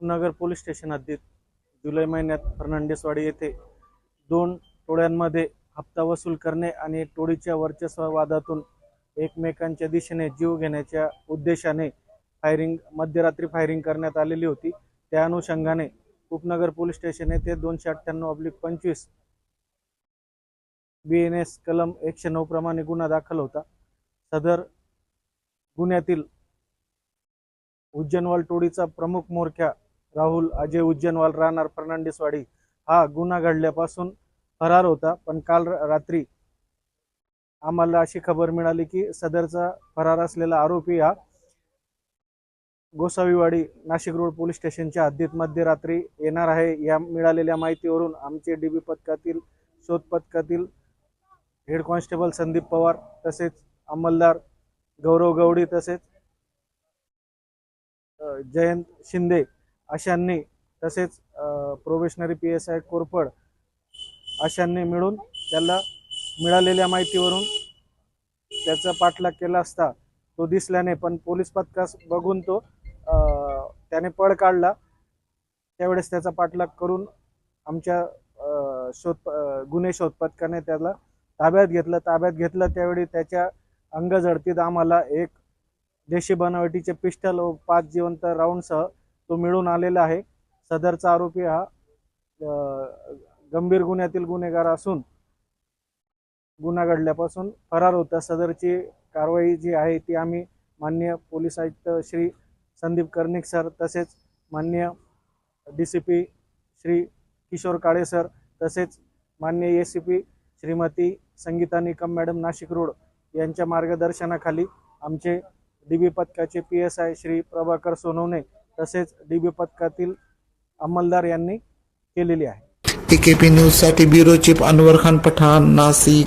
उपनगर police station हद्दीत जुलै महिन्यात फर्नांडिसवाडी येथे दोन टोळ्यांमध्ये हप्ता वसूल करणे आणि टोळीच्या वर्चस्ववादातून एकमेकांच्या दिशेने जीव घेण्याच्या उद्देशाने फायरिंग मध्यरात्री फायरिंग करण्यात आलेली होती. त्या अनुषंगाने उपनगर पोलीस स्टेशन येथे दोनशे अठ्ठ्याण्णव अब्लिक पंचवीस बी एन एस कलम एकशे नऊ प्रमाणे गुन्हा दाखल होता. सदर गुन्ह्यातील उज्जैनवाल टोळीचा प्रमुख मोरख्या राहुल अजय उज्जैनवाल राहणार फर्नांडिसवाडी. हा गुन्हा घडल्यापासून फरार होता पण काल रात्री आम्हाला अशी खबर मिळाली की सदरचा फरार असलेला आरोपी हा गोसावीवाडी नाशिक रोड पोलीस स्टेशनच्या हद्दीत मध्यरात्री येणार आहे. या मिळालेल्या माहितीवरून आमचे डीबी पथकातील शोध पथकातील हेड कॉन्स्टेबल संदीप पवार तसेच अंमलदार गौरव गवडी तसेच जयंत शिंदे अशांनी तसेच probationary P S I Korpad अशांनी मिळून त्याला मिळालेल्या माहितीवरून त्याचा पाठलाग केला असता तो दिसल्याने पण पोलीस पथकास बघून तो त्याने पळ काढला. त्यावेळेस त्याचा पाठलाग करून आमच्या शोध गुन्हे शोध पथकाने त्याला ताब्यात घेतलं. ताब्यात घेतलं त्यावेळी त्याच्या अंगझडतीत आम्हाला एक देशी बनावटीचे पिस्टल व पाच जिवंत राऊंडसह तो मिळून आलेला आहे. सदरचा आरोपी हा गंभीर गुन्ह्यातील गुन्हेगार असून गुन्हा घडल्यापासून फरार होता. सदरची कारवाई जी आहे ती आम्ही मान्य पोलीस आयुक्त श्री संदीप कर्णिक सर तसेच मान्य D C P Shri Kishor Kale sir तसेच मान्य A C P Shrimati Sangita Nikam madam Nashik road यांच्या मार्गदर्शनाखाली आमचे डी बी पथकाचे P S I Shri Prabhakar Sonawane तसेच डी बी पथकातील अंमलदार यांनी केलेली आहे. एकेपी न्यूजसाठी ब्युरो चीफ अनवर खान पठाण नाशिक.